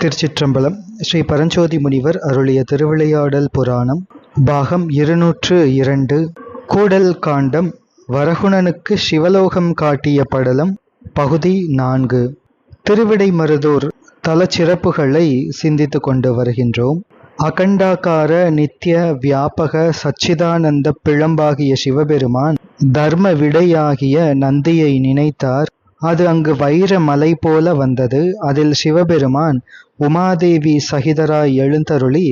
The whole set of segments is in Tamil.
திருச்சிற்றம்பலம் ஸ்ரீ பரஞ்சோதி முனிவர் அருளிய திருவிளையாடல் புராணம் பாகம் இருநூற்று இரண்டு. கூடல் காண்டம் வரகுணனுக்கு சிவலோகம் காட்டிய படலம் பகுதி நான்கு. திருவிடைமருதூர் தலச்சிறப்புகளை சிந்தித்து கொண்டு வருகின்றோம். அகண்டாகார நித்திய வியாபக சச்சிதானந்த பிழம்பாகிய சிவபெருமான் தர்ம விடையாகிய நந்தியை நினைத்தார். அது அங்கு வைர மலை போல வந்தது. அதில் சிவபெருமான் உமாதேவி சகிதராய் எழுந்தருளி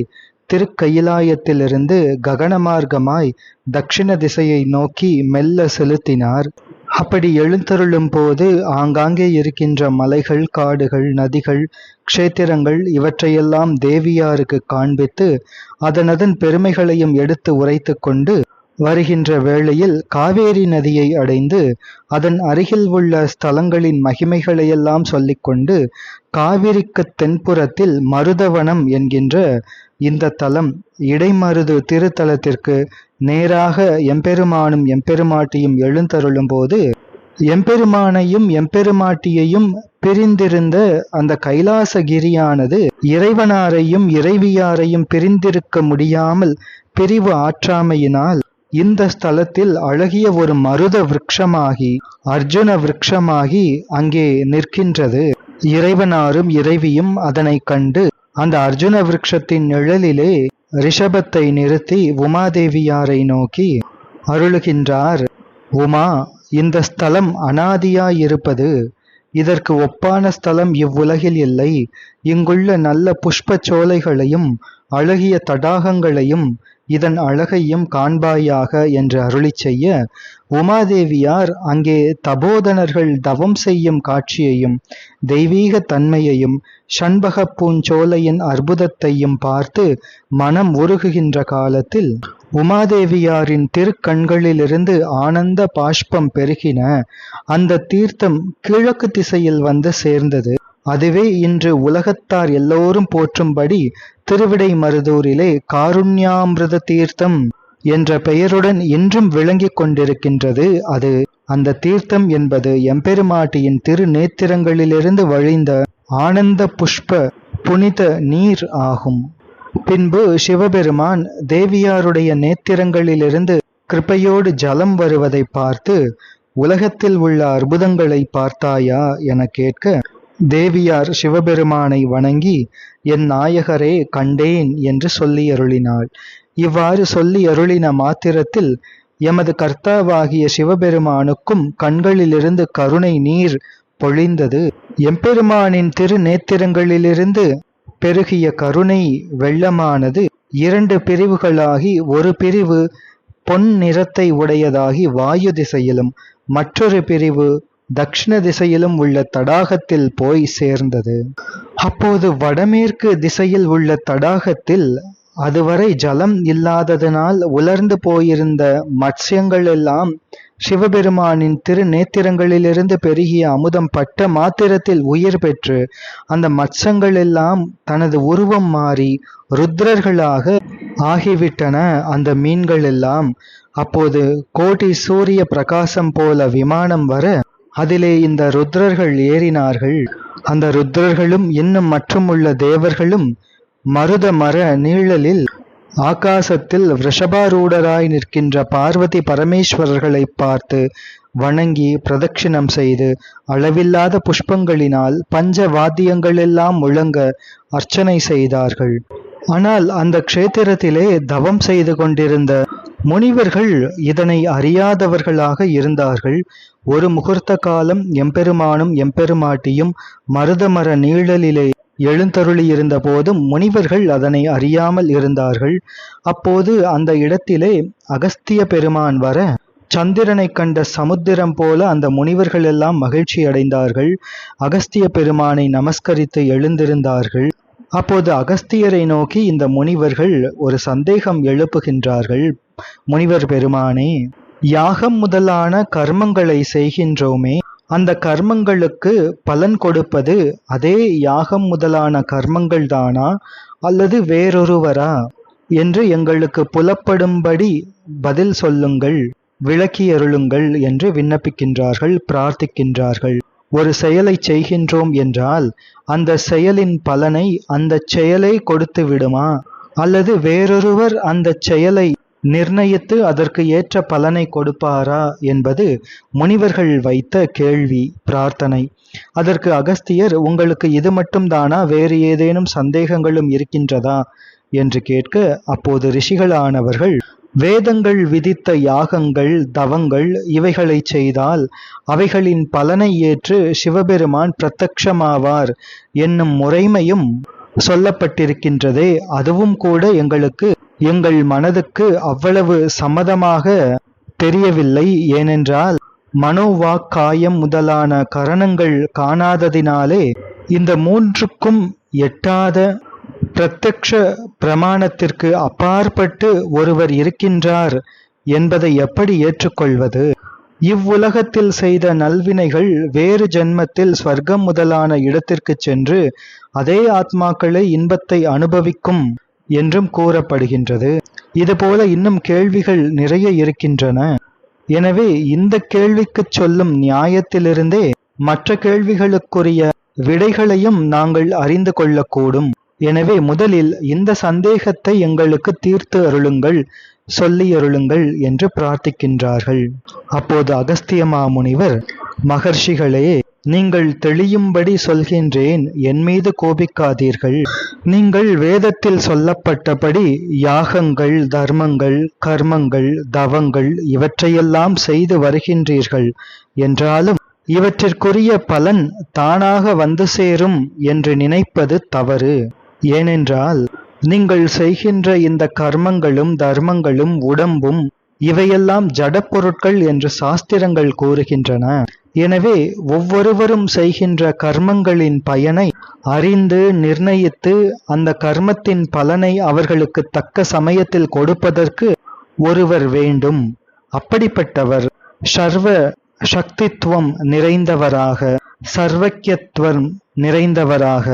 திருக்கயிலாயத்திலிருந்து ககனமார்க்கமாய் தட்சிண திசையை நோக்கி மெல்ல செலுத்தினார். அப்படி எழுந்தருளும் போது ஆங்காங்கே இருக்கின்ற மலைகள் காடுகள் நதிகள் க்ஷேத்திரங்கள் இவற்றையெல்லாம் தேவியாருக்கு காண்பித்து அதனதன் பெருமைகளையும் எடுத்து உரைத்து கொண்டு வருகின்ற வேளையில் காவேரி நதியை அடைந்து அதன் அருகில் உள்ள ஸ்தலங்களின் மகிமைகளையெல்லாம் சொல்லிக்கொண்டு காவிரிக்கு தென்புறத்தில் மருதவனம் என்கின்ற இந்த தலம் இடைமருது திருத்தலத்திற்கு நேராக எம்பெருமானும் எம்பெருமாட்டியும் எழுந்தருளும் போது எம்பெருமானையும் எம்பெருமாட்டியையும் பிரிந்திருந்த அந்த கைலாசகிரியானது இறைவனாரையும் இறைவியாரையும் பிரிந்திருக்க முடியாமல் பிரிவு ஆற்றாமையினால் இந்த ஸ்தலத்தில் அழகிய ஒரு மருத விரக்ஷமாகி அர்ஜுன விரக்ஷமாகி அங்கே நிற்கின்றது. இறைவனாரும் இறைவியும் அதனை கண்டு அந்த அர்ஜுன விரக்ஷத்தின் நிழலிலே ரிஷபத்தை நிறுத்தி உமாதேவியாரை நோக்கி அருளுகின்றார். உமா இந்த ஸ்தலம் அனாதியாயிருப்பது. இதற்கு ஒப்பான ஸ்தலம் இவ்வுலகில் இல்லை. இங்குள்ள நல்ல புஷ்ப சோலைகளையும் அழகிய தடாகங்களையும் இதன் அழகையும் காண்பாயாக என்று அருளி செய்ய உமாதேவியார் அங்கே தபோதனர்கள் தவம் செய்யும் காட்சியையும் தெய்வீக தன்மையையும் ஷண்பக பூஞ்சோலையின் அற்புதத்தையும் பார்த்து மனம் உருகுகின்ற காலத்தில் உமாதேவியாரின் திருக்கண்களிலிருந்து ஆனந்த பாஷ்பம் பெருகின அந்த தீர்த்தம் கிழக்கு திசையில் வந்து சேர்ந்தது. அதுவே இன்று உலகத்தார் எல்லோரும் போற்றும்படி திருவிடை மருதூரிலே காருண்யாமிருத தீர்த்தம் என்ற பெயருடன் இன்றும் விளங்கிக் கொண்டிருக்கின்றது. அது அந்த தீர்த்தம் என்பது எம்பெருமாட்டியின் திரு நேத்திரங்களிலிருந்து வழிந்த ஆனந்த புஷ்ப புனித நீர் ஆகும். பின்பு சிவபெருமான் தேவியாருடைய நேத்திரங்களிலிருந்து கிருப்பையோடு ஜலம் வருவதை பார்த்து உலகத்தில் உள்ள அற்புதங்களை பார்த்தாயா? என கேட்க தேவியார் சிவபெருமானை வணங்கி என் நாயகரே கண்டேன் என்று சொல்லி அருளினாள் இவ்வாறு சொல்லி அருளின மாத்திரத்தில் எமது கர்த்தாவாகிய சிவபெருமானுக்கும் கண்களிலிருந்து கருணை நீர் பொழிந்தது. எம்பெருமானின் திரு நேத்திரங்களிலிருந்து பெருகிய கருணை வெள்ளமானது. இரண்டு பிரிவுகளாகி ஒரு பிரிவு பொன் நிறத்தை உடையதாகி வாயு திசையிலும் மற்றொரு பிரிவு தக்ஷிண திசையிலும் உள்ள தடாகத்தில் போய் சேர்ந்தது. அப்போது வடமேற்கு திசையில் உள்ள தடாகத்தில் அதுவரை ஜலம் இல்லாததனால் உலர்ந்து போயிருந்த மத்சியங்கள் எல்லாம் சிவபெருமானின் திருநேத்திரங்களிலிருந்து பெருகிய அமுதம் பட்ட மாத்திரத்தில் உயிர் பெற்று அந்த மத்சங்கள் எல்லாம் தனது உருவம் மாறி ருத்ரர்களாக ஆகிவிட்டன. அந்த மீன்கள் எல்லாம் அப்போது கோடி சூரிய பிரகாசம் போல விமானம் வர அதிலே இந்த ருத்ரர்கள் ஏறினார்கள். அந்த ருத்ரர்களும் இன்னும் மற்றுமுள்ள தேவர்களும் மருத மர நீழலில் ஆகாசத்தில் ரிஷபாரூடராய் நிற்கின்ற பார்வதி பரமேஸ்வரர்களை பார்த்து வணங்கி பிரதட்சிணம் செய்து அளவில்லாத புஷ்பங்களினால் பஞ்ச வாத்தியங்களெல்லாம் முழங்க அர்ச்சனை செய்தார்கள். ஆனால் அந்த க்ஷேத்திரத்திலே தவம் செய்து கொண்டிருந்த முனிவர்கள் இதனை அறியாதவர்களாக இருந்தார்கள். ஒரு முகூர்த்த காலம் எம்பெருமானும் எம்பெருமாட்டியும் மருதமர நீழலிலே எழுந்தருளியிருந்த போதும் முனிவர்கள் அதனை அறியாமல் இருந்தார்கள். அப்போது அந்த இடத்திலே அகஸ்திய பெருமான் வர சந்திரனை கண்ட சமுத்திரம் போல அந்த முனிவர்கள் எல்லாம் மகிழ்ச்சி அடைந்தார்கள். அகஸ்திய பெருமானை நமஸ்கரித்து எழுந்திருந்தார்கள். அப்போது அகஸ்தியரை நோக்கி இந்த முனிவர்கள் ஒரு சந்தேகம் எழுப்புகின்றார்கள். முனிவர் பெருமானே யாகம் முதலான கர்மங்களை செய்கின்றோமே அந்த கர்மங்களுக்கு பலன் கொடுப்பது அதே யாகம் முதலான கர்மங்கள் தானா அல்லது வேறொருவரா? என்று எங்களுக்கு புலப்படும்படி பதில் சொல்லுங்கள் விளக்கி அருளுங்கள் என்று விண்ணப்பிக்கின்றார்கள் பிரார்த்திக்கின்றார்கள். ஒரு செயலை செய்கின்றோம் என்றால் அந்த செயலின் பலனை அந்த செயலை கொடுத்து விடுமா அல்லது வேறொருவர் அந்த செயலை நிர்ணயித்து அதற்கு ஏற்ற பலனை கொடுப்பாரா என்பது முனிவர்கள் வைத்த கேள்வி பிரார்த்தனை. அதற்கு அகஸ்தியர் உங்களுக்கு இது மட்டும்தானா? வேறு ஏதேனும் சந்தேகங்களும் இருக்கின்றதா? என்று கேட்க அப்போது ரிஷிகளானவர்கள் வேதங்கள் விதித்த யாகங்கள் தவங்கள் இவைகளை செய்தால் அவைகளின் பலனை ஏற்று சிவபெருமான் பிரத்யக்ஷமாவார் என்னும் முறைமையும் சொல்லப்பட்டிருக்கின்றதே. அதுவும் கூட எங்களுக்கு எங்கள் மனதுக்கு அவ்வளவு சம்மதமாக தெரியவில்லை. ஏனென்றால் மனோவாக்காயம் முதலான கரணங்கள் காணாததினாலே இந்த மூன்றுக்கும் எட்டாத பிரத்யக்ஷ பிரமாணத்திற்கு அப்பாற்பட்டு ஒருவர் இருக்கின்றார் என்பதை எப்படி ஏற்றுக்கொள்வது? இவ்வுலகத்தில் செய்த நல்வினைகள் வேறு ஜென்மத்தில் ஸ்வர்க்கம் முதலான இடத்திற்கு சென்று அதே ஆத்மாக்களை இன்பத்தை அனுபவிக்கும் என்றும் கூறப்படுகின்றது. இதுபோல இன்னும் கேள்விகள் நிறைய இருக்கின்றன. எனவே இந்த கேள்விக்குச் சொல்லும் நியாயத்திலிருந்தே மற்ற கேள்விகளுக்குரிய விடைகளையும் நாங்கள் அறிந்து கொள்ளக்கூடும். எனவே முதலில் இந்த சந்தேகத்தை எங்களுக்கு தீர்த்து அருளுங்கள் சொல்லி அருளுங்கள் என்று பிரார்த்திக்கின்றார்கள். அப்போது அகஸ்திய மாமுனிவர் மகர்ஷிகளே நீங்கள் தெளியும்படி சொல்கின்றேன் என் மீது கோபிக்காதீர்கள். நீங்கள் வேதத்தில் சொல்லப்பட்டபடி யாகங்கள் தர்மங்கள் கர்மங்கள் தவங்கள் இவற்றையெல்லாம் செய்து வருகின்றீர்கள். என்றாலும் இவற்றிற்குரிய பலன் தானாக வந்து சேரும் என்று நினைப்பது தவறு. ஏனென்றால் நீங்கள் செய்கின்ற இந்த கர்மங்களும் தர்மங்களும் உடம்பும் இவையெல்லாம் ஜடப்பொருட்கள் என்று சாஸ்திரங்கள் கூறுகின்றன. எனவே ஒவ்வொருவரும் செய்கின்ற கர்மங்களின் பயனை அறிந்து நிர்ணயித்து அந்த கர்மத்தின் பலனை அவர்களுக்கு தக்க சமயத்தில் கொடுப்பதற்கு ஒருவர் வேண்டும். அப்படிப்பட்டவர் சர்வ சக்தித்துவம் நிறைந்தவராக சர்வக்கியத்துவம் நிறைந்தவராக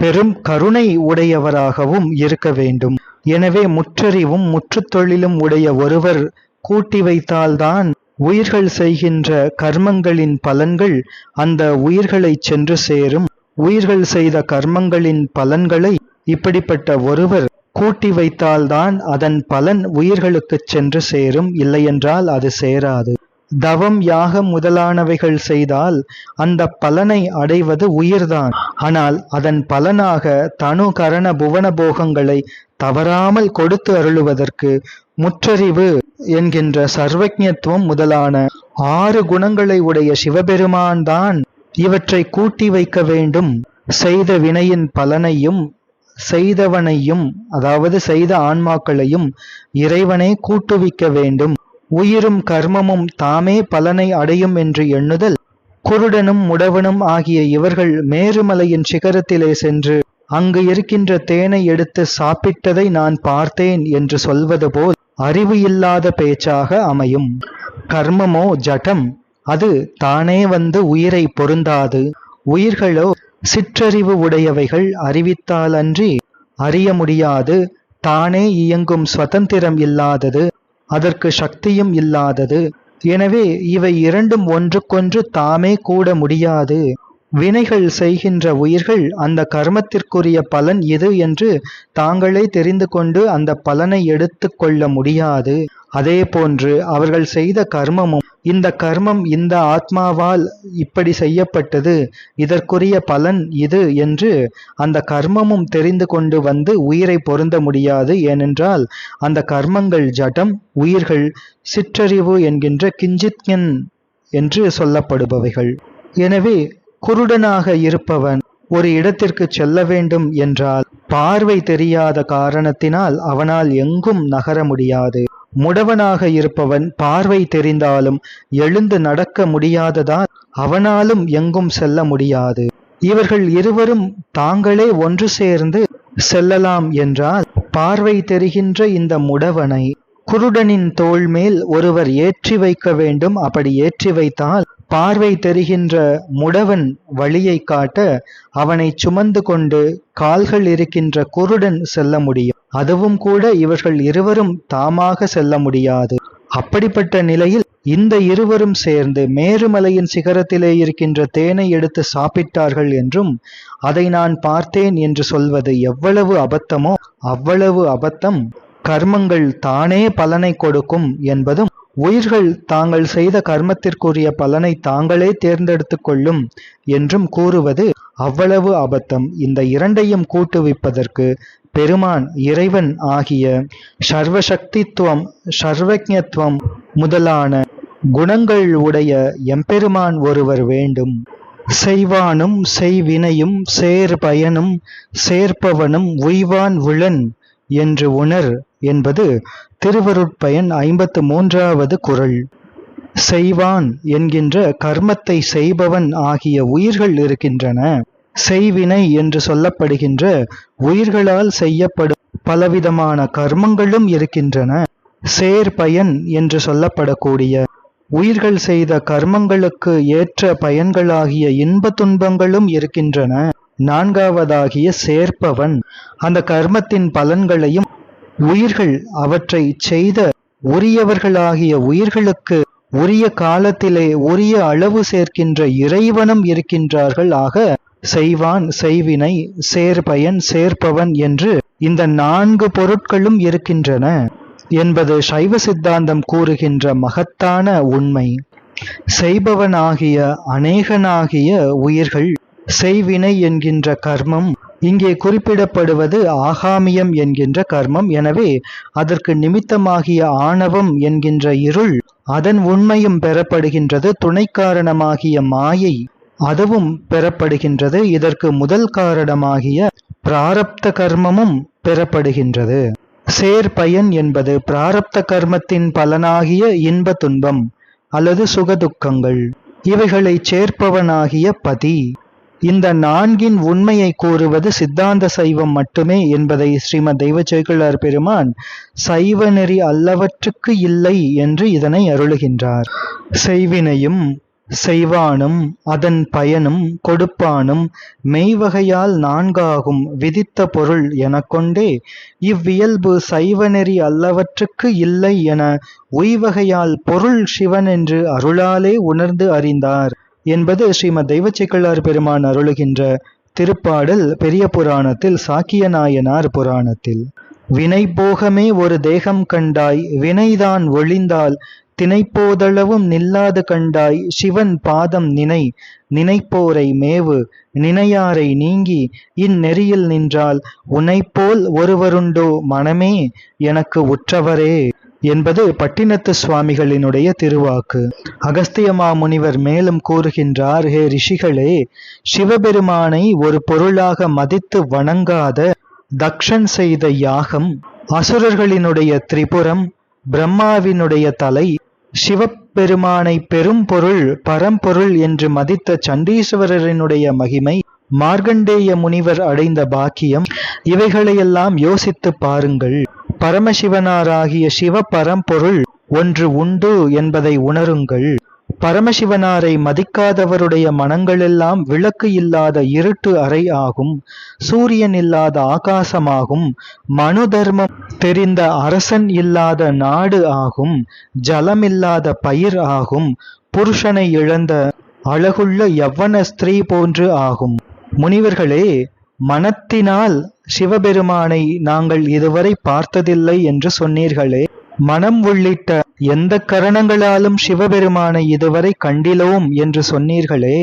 பெரும் கருணை உடையவராகவும் இருக்க வேண்டும். எனவே முற்றறிவும் முற்றுத்தொழிலும் உடைய ஒருவர் கூட்டி வைத்தால்தான் உயிர்கள் செய்கின்ற கர்மங்களின் பலன்கள் அந்த உயிர்களை சென்று சேரும். உயிர்கள் செய்த கர்மங்களின் பலன்களை இப்படிப்பட்ட ஒருவர் கூட்டி வைத்தால்தான் அதன் பலன் உயிர்களுக்கு சென்று சேரும். இல்லையென்றால் அது சேராது. தவம் யாகம் முதலானவைகள் செய்தால் அந்த பலனை அடைவது உயிர்தான். ஆனால் அதன் பலனாக தனு கரண புவன போகங்களை தவறாமல் கொடுத்து அருளுவதற்கு முற்றறிவு என்கின்ற சர்வஜத்துவம் முதலான ஆறு குணங்களை உடைய சிவபெருமான் தான் இவற்றை கூட்டி வைக்க வேண்டும். செய்த வினையின் பலனையும் செய்தவனையும் அதாவது செய்த ஆன்மாக்களையும் இறைவனை கூட்டுவிக்க வேண்டும். உயிரும் கர்மமும் தாமே பலனை அடையும் என்று எண்ணுதல். குருடனும் முடவனும் ஆகிய இவர்கள் மேருமலையின் சிகரத்திலே சென்று அங்கு இருக்கின்ற தேனை எடுத்து சாப்பிட்டதை நான் பார்த்தேன் என்று சொல்வது போல் அறிவு இல்லாத பேச்சாக அமையும். கர்மமோ ஜடம் அது தானே வந்து உயிரை பொருந்தாது. உயிர்களோ சிற்றறிவு உடையவைகள் அறிவித்தாலன்றி அறிய முடியாது தானே இயங்கும் சுதந்திரம் இல்லாதது. அதற்கு சக்தியும் இல்லாதது. எனவே இவை இரண்டும் ஒன்றுக்கொன்று தாமே கூட முடியாது. வினைகள் செய்கின்ற உயிர்கள் அந்த கர்மத்திற்குரிய பலன் எது என்று தாங்களே தெரிந்து கொண்டு அந்த பலனை எடுத்து கொள்ள முடியாது. அதே போன்று அவர்கள் செய்த கர்மமும் இந்த கர்மம் இந்த ஆத்மாவால் இப்படி செய்யப்பட்டது. இதற்குரிய பலன் இது என்று அந்த கர்மமும் தெரிந்து கொண்டு வந்து உயிரை பொருந்த முடியாது. ஏனென்றால் அந்த கர்மங்கள் ஜடம் உயிர்கள் சிற்றறிவு என்கின்ற கிஞ்சித்யன் என்று சொல்லப்படுபவைகள். எனவே குருடனாக இருப்பவன் ஒரு இடத்திற்கு செல்ல வேண்டும் என்றால் பார்வை தெரியாத காரணத்தினால் அவனால் எங்கும் நகர முடியாது. முடவனாக இருப்பவன் பார்வை தெரிந்தாலும் எழுந்து நடக்க முடியாததால் அவனாலும் எங்கும் செல்ல முடியாது. இவர்கள் இருவரும் தாங்களே ஒன்று சேர்ந்து செல்லலாம் என்றால் பார்வை தெரிகின்ற இந்த முடவனை குருடனின் தோள்மேல் ஒருவர் ஏற்றி வைக்க வேண்டும். அப்படி ஏற்றி வைத்தால் பார்வை தெரிகின்ற முடவன் வழியை காட்ட அவனை சுமந்து கொண்டு கால்கள் இருக்கின்ற குருடன் செல்ல முடியும். அதுவும் கூட இவர்கள் இருவரும் தாமாக செல்ல முடியாது. அப்படிப்பட்ட நிலையில் இந்த இருவரும் சேர்ந்து மேருமலையின் சிகரத்திலே இருக்கின்ற தேனை எடுத்து சாப்பிட்டார்கள் என்றும் அதை நான் பார்த்தேன் என்று சொல்வது எவ்வளவு அபத்தமோ அவ்வளவு அபத்தம். கர்மங்கள் தானே பலனை கொடுக்கும் என்பதும் உயிர்கள் தாங்கள் செய்த கர்மத்திற்குரிய பலனை தாங்களே தேர்ந்தெடுத்து கொள்ளும் என்றும் கூறுவது அவ்வளவு அபத்தம். இந்த இரண்டையும் கூட்டுவிப்பதற்கு பெருமான் இறைவன் ஆகிய சர்வசக்தித்துவம் சர்வஜத்துவம் முதலான குணங்கள் உடைய எம்பெருமான் ஒருவர் வேண்டும். செய்வானும் செய்வினையும் சேர் பயனும் சேர்ப்பவனும் உய்வான் விழன் என்று உணர் என்பது திருவருட்பயன் ஐம்பத்து மூன்றாவது குறள் செய்வான் என்கின்ற கர்மத்தை செய்பவன் ஆகிய உயிர்கள் இருக்கின்றன. செய்வினை என்று சொல்லப்படுகின்ற உயிர்களால் செய்யப்படும் பலவிதமான கர்மங்களும் இருக்கின்றன. சேர்பயன் என்று சொல்லப்படக்கூடிய உயிர்கள் செய்த கர்மங்களுக்கு ஏற்ற பயன்களாகிய இன்ப துன்பங்களும் இருக்கின்றன. நான்காவதாகிய சேர்ப்பவன். அந்த கர்மத்தின் பலன்களையும் உயிர்கள் அவற்றை செய்த உரியவர்களாகிய உயிர்களுக்கு உரிய காலத்திலே உரிய அளவு சேர்க்கின்ற இறைவனும் இருக்கின்றார்கள். ஆக செய்வான் செய்வினை சேர்பயன் சேர்ப்பவன் என்று இந்த நான்கு பொருட்களும் இருக்கின்றன என்பது சைவ சித்தாந்தம் கூறுகின்ற மகத்தான உண்மை. செய்பவனாகிய அநேகனாகிய உயிர்கள் செய்வினை என்கின்ற கர்மம் இங்கே குறிப்பிடப்படுவது ஆகாமியம் என்கின்ற கர்மம். எனவே அதற்கு நிமித்தமாகிய ஆணவம் என்கின்ற இருள் அதன் உண்மையும் பெறப்படுகின்றது. துணை காரணமாகிய மாயை அதுவும் பெறப்படுகின்றது. இதற்கு முதல் காரணமாகிய பிராரப்த கர்மமும் பெறப்படுகின்றது. சேர்பயன் என்பது பிராரப்த கர்மத்தின் பலனாகிய இன்ப துன்பம் அல்லது சுகதுக்கங்கள். இவைகளை சேர்ப்பவனாகிய பதி. இந்த நான்கின் உண்மையை கூறுவது சித்தாந்த சைவம் மட்டுமே என்பதை ஸ்ரீமத் தெய்வ சேக்கிழார் பெருமான் சைவ நெறி அல்லவற்றுக்கு இல்லை என்று இதனை அருளுகின்றார். செய்வினையும் செய்வானும் அதன் பயனும் கொடுப்பானும் மெய்வகையால் நான்காகும் விதித்த பொருள் எனக்கொண்டே இவ்வியல்பு சைவநெறி அல்லவற்றுக்கு இல்லை என உய்வகையால் பொருள் சிவன் என்று அருளாலே உணர்ந்து அறிந்தார். என்பது ஸ்ரீமத் தெய்வச்சிக்கள்ளார் பெருமான் அருளுகின்ற திருப்பாடல் பெரிய புராணத்தில் சாக்கிய நாயனார் புராணத்தில். வினை போகமே ஒரு தேகம் கண்டாய் வினைதான் ஒழிந்தால் தினைப்போதளவும் நில்லாது கண்டாய் சிவன் பாதம் நினை நினைப்போரை மேவு நினையாரை நீங்கி இந்நெறியில் நின்றால் உன்னைப்போல் ஒருவருண்டோ மனமே எனக்கு உற்றவரே. என்பது பட்டினத்து சுவாமிகளினுடைய திருவாக்கு. அகஸ்தியமா முனிவர் மேலும் கூறுகின்றார் ஹே ரிஷிகளே சிவபெருமானை ஒரு பொருளாக மதித்து வணங்காத தக்ஷன் செய்த யாகம் அசுரர்களினுடைய திரிபுரம் பிரம்மாவினுடைய தலை சிவபெருமானை பெரும் பொருள் பரம்பொருள் என்று மதித்த சண்டீஸ்வரரினுடைய மகிமை மார்கண்டேய முனிவர் அடைந்த பாக்கியம் இவைகளையெல்லாம் யோசித்து பாருங்கள். பரமசிவனாராகிய சிவ பரம்பொருள் ஒன்று உண்டு என்பதை உணருங்கள். பரமசிவனாரை மதிக்காதவருடைய மனங்களெல்லாம் விளக்கு இல்லாத இருட்டு அறை ஆகும் சூரியன் இல்லாத ஆகாசமாகும் மனு தர்மம் தெரிந்த அரசன் இல்லாத நாடு ஆகும் ஜலமில்லாத பயிர் ஆகும் புருஷனை இழந்த அழகுள்ள யவ்வன ஸ்திரீ போன்று ஆகும். முனிவர்களே மனத்தினால் சிவபெருமானை நாங்கள் இதுவரை பார்த்ததில்லை என்று சொன்னீர்களே. மனம் உள்ளிட்ட எந்த கரணங்களாலும் சிவபெருமானை இதுவரை கண்டிலோம் என்று சொன்னீர்களே.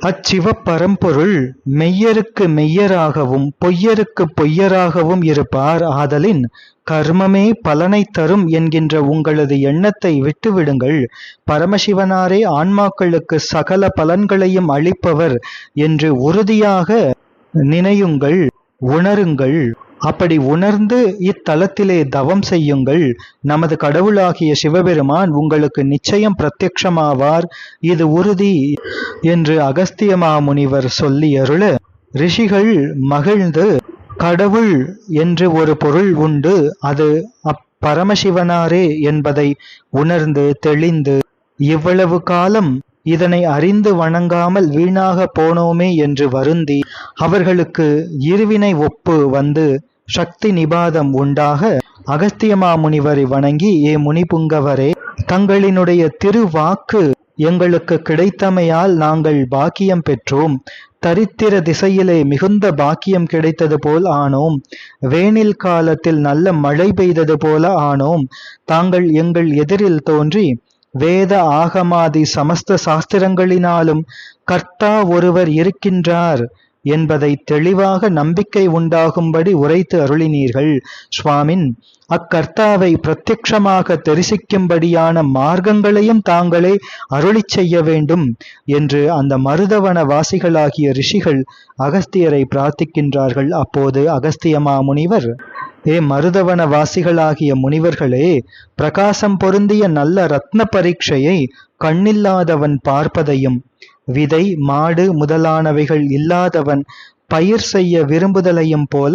அச்சிவ பரம்பொருள் மெய்யருக்கு மெய்யராகவும் பொய்யருக்கு பொய்யராகவும் இருப்பார். ஆதலின் கர்மமே பலனை தரும் என்கின்ற உங்களது எண்ணத்தை விட்டுவிடுங்கள். பரமசிவனாரே ஆன்மாக்களுக்கு சகல பலன்களையும் அளிப்பவர் என்று உறுதியாக நினையுங்கள். உணருங்கள். அப்படி உணர்ந்து இத்தலத்திலே தவம் செய்யுங்கள். நமது கடவுளாகிய சிவபெருமான் உங்களுக்கு நிச்சயம் பிரத்யக்ஷமாவார் இது உறுதி என்று அகஸ்திய மாமுனிவர் சொல்லி அருள ரிஷிகள் மகிழ்ந்து கடவுள் என்று ஒரு பொருள் உண்டு அது அப்பரமசிவனாரே என்பதை உணர்ந்து தெளிந்து இவ்வளவு காலம் இதனை அறிந்து வணங்காமல் வீணாக போனோமே என்று வருந்தி அவர்களுக்கு இருவினை ஒப்பு வந்து சக்தி நிபாதம் உண்டாக அகஸ்தியமா முனிவரை வணங்கி ஏ முனிபுங்கவரே தங்களினுடைய திருவாக்கு எங்களுக்கு கிடைத்தமையால் நாங்கள் பாக்கியம் பெற்றோம். தரித்திர திசையிலே மிகுந்த பாக்கியம் கிடைத்தது போல் ஆனோம். வேனில் காலத்தில் நல்ல மழை பெய்தது போல ஆனோம். தாங்கள் எங்கள் எதிரில் தோன்றி வேத ஆகமாதி சமஸ்த சாஸ்திரங்களினாலும் கர்த்தா ஒருவர் இருக்கின்றார் என்பதை தெளிவாக நம்பிக்கை உண்டாகும்படி உரைத்து அருளினீர்கள். சுவாமின் அக்கர்த்தாவை பிரத்யக்ஷமாக தரிசிக்கும்படியான மார்க்கங்களையும் தாங்களே அருளிச் செய்ய வேண்டும் என்று அந்த மருதவன வாசிகளாகிய ரிஷிகள் அகஸ்தியரை பிரார்த்திக்கின்றார்கள். அப்போது அகஸ்தியமா முனிவர் ஏ மருதவன வாசிகளாகிய முனிவர்களே பிரகாசம் பொருந்திய நல்ல ரத்ன பரீட்சையை கண்ணில்லாதவன் பார்ப்பதையும் விதை மாடு முதலானவைகள் இல்லாதவன் பயிர் செய்ய விரும்புதலையும் போல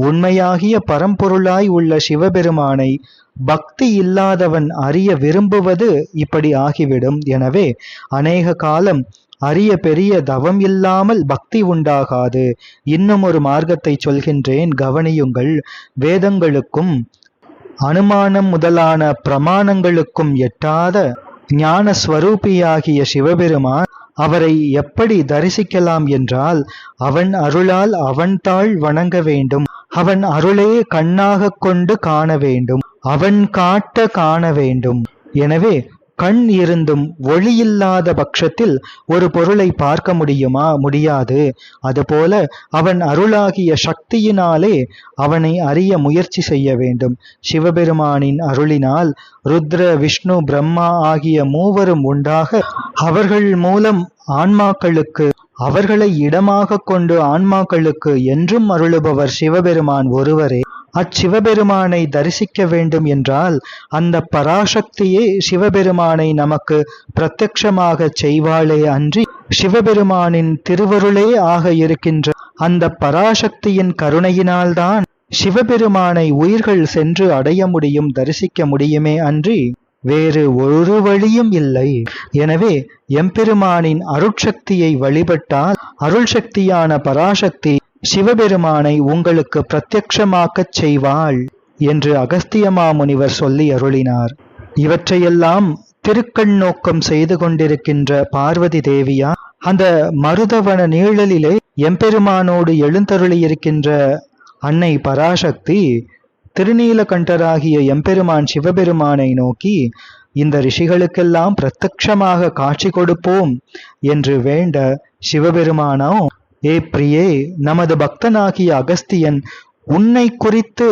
உண்மையாகிய பரம்பொருளாய் உள்ள சிவபெருமானை பக்தி இல்லாதவன் அறிய விரும்புவது இப்படி ஆகிவிடும். எனவே அநேக காலம் அரிய பெரிய தவம் இல்லாமல் பக்தி உண்டாகாது. இன்னும் ஒரு மார்க்கத்தை சொல்கின்றேன் கவனியுங்கள். வேதங்களுக்கும் அனுமானம் முதலான பிரமாணங்களுக்கும் எட்டாத ஞான ஸ்வரூபியாகிய சிவபெருமான் அவரை எப்படி தரிசிக்கலாம் என்றால் அவன் அருளால் அவன் தாழ் வணங்க வேண்டும். அவன் அருளே கண்ணாகக் கொண்டு காண வேண்டும். அவன் காட்ட காண வேண்டும். எனவே கண் இருந்தும் ஒளியில்லாத பட்சத்தில் ஒரு பொருளை பார்க்க முடியுமா? முடியாது. அதுபோல அவன் அருளாகிய சக்தியினாலே அவனை அறிய முயற்சி செய்ய வேண்டும். சிவபெருமானின் அருளினால் ருத்ர விஷ்ணு பிரம்மா ஆகிய மூவரும் உண்டாக அவர்கள் மூலம் ஆன்மாக்களுக்கு அவர்களை இடமாக கொண்டு ஆன்மாக்களுக்கு என்றும் அருளுபவர் சிவபெருமான் ஒருவரே. அச்சிவபெருமானை தரிசிக்க வேண்டும் என்றால் அந்த பராசக்தியே சிவபெருமானை நமக்கு பிரத்யக்ஷமாக செய்வாளே அன்றி சிவபெருமானின் திருவருளே ஆக இருக்கின்ற அந்த பராசக்தியின் கருணையினால்தான் சிவபெருமானை உயிர்கள் சென்று அடைய முடியும் தரிசிக்க முடியுமே அன்றி வேறு ஒரு வழியும் இல்லை. எனவே எம்பெருமானின் அருட்சக்தியை வழிபட்டால் அருள் சக்தியான பராசக்தி சிவபெருமானை உங்களுக்கு பிரத்யக்ஷமாக்கச் செய்வாள் என்று அகஸ்தியமா முனிவர் சொல்லி அருளினார். இவற்றையெல்லாம் திருக்கண் நோக்கம் செய்து கொண்டிருக்கின்ற பார்வதி தேவியா அந்த மருதவன நீழலிலே எம்பெருமானோடு எழுந்தருளியிருக்கின்ற அன்னை பராசக்தி திருநீலகண்டராகிய எம்பெருமான் சிவபெருமானை நோக்கி இந்த ரிஷிகளுக்கெல்லாம் பிரத்யக்ஷமாக காட்சி கொடுப்போம் என்று வேண்ட சிவபெருமானோ ஏ பிரியே நமது பக்தனாகிய அகஸ்தியன் உன்னை குறித்து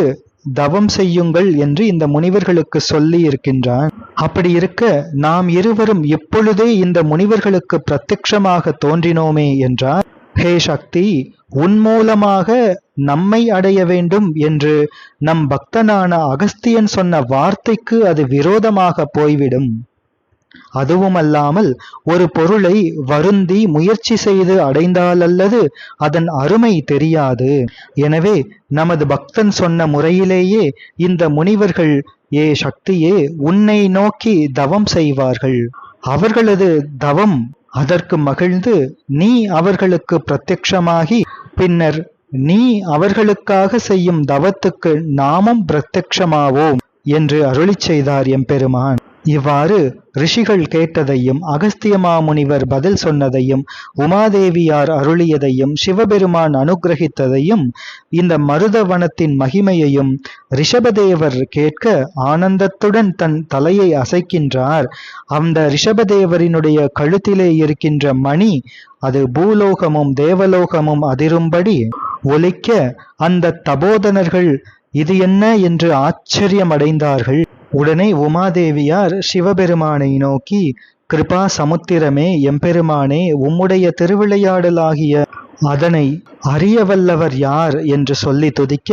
தவம் செய்யுங்கள் என்று இந்த முனிவர்களுக்கு சொல்லி இருக்கின்றான் அப்படி இருக்க நாம் இருவரும் இப்பொழுதே இந்த முனிவர்களுக்கு பிரத்யக்ஷமாக தோன்றினோமே என்றார். ஹே சக்தி உன் மூலமாக நம்மை அடைய வேண்டும் என்று நம் பக்தனான அகஸ்தியன் சொன்ன வார்த்தைக்கு அது விரோதமாக போய்விடும். அதுவுமல்லாமல் ஒரு பொருளை வருந்தி முயற்சி செய்து அடைந்தாலல்லது அதன் அருமை தெரியாது. எனவே நமது பக்தன் சொன்ன முறையிலேயே இந்த முனிவர்கள் ஏ சக்தியே உன்னை நோக்கி தவம் செய்வார்கள். அவர்களது தவம் அதற்கு மகிழ்ந்து நீ அவர்களுக்கு பிரத்யக்ஷமாகி பின்னர் நீ அவர்களுக்காக செய்யும் தவத்துக்கு நாமும் பிரத்யக்ஷமாவோம் என்று அருளி செய்தார் எம்பெருமான். இவ்வாறு ரிஷிகள் கேட்டதையும் அகஸ்திய மாமுனிவர் பதில் சொன்னதையும் உமாதேவியார் அருளியதையும் சிவபெருமான் அனுகிரகித்ததையும் இந்த மருதவனத்தின் மகிமையையும் ரிஷபதேவர் கேட்க ஆனந்தத்துடன் தன் தலையை அசைக்கின்றார். அந்த ரிஷபதேவரினுடைய கழுத்திலே இருக்கின்ற மணி அது பூலோகமும் தேவலோகமும் அதிரும்படி ஒலிக்க அந்த தபோதனர்கள் இது என்ன என்று ஆச்சரியமடைந்தார்கள். உடனே உமாதேவியார் சிவபெருமானை நோக்கி கிருபா சமுத்திரமே எம்பெருமானே உம்முடைய திருவிளையாடலாகிய அதனை அறிய வல்லவர் யார்? என்று சொல்லி துதிக்க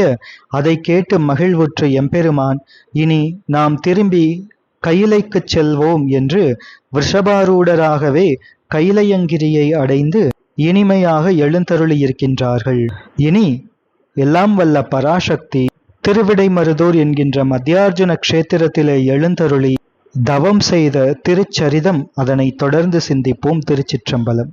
அதை கேட்டு மகிழ்வுற்று எம்பெருமான் இனி நாம் திரும்பி கையிலைக்குச் செல்வோம் என்று விஷபாரூடராகவே கைலையங்கிரியை அடைந்து இனிமையாக எழுந்தருளியிருக்கின்றார்கள். இனி எல்லாம் வல்ல பராசக்தி திருவிடைமருதூர் என்கின்ற மத்தியார்ஜுன க்ஷேத்திரத்திலே எழுந்தருளி தவம் செய்த திருச்சரிதம் அதனை தொடர்ந்து சிந்திப்போம் திருச்சிற்றம்பலம்.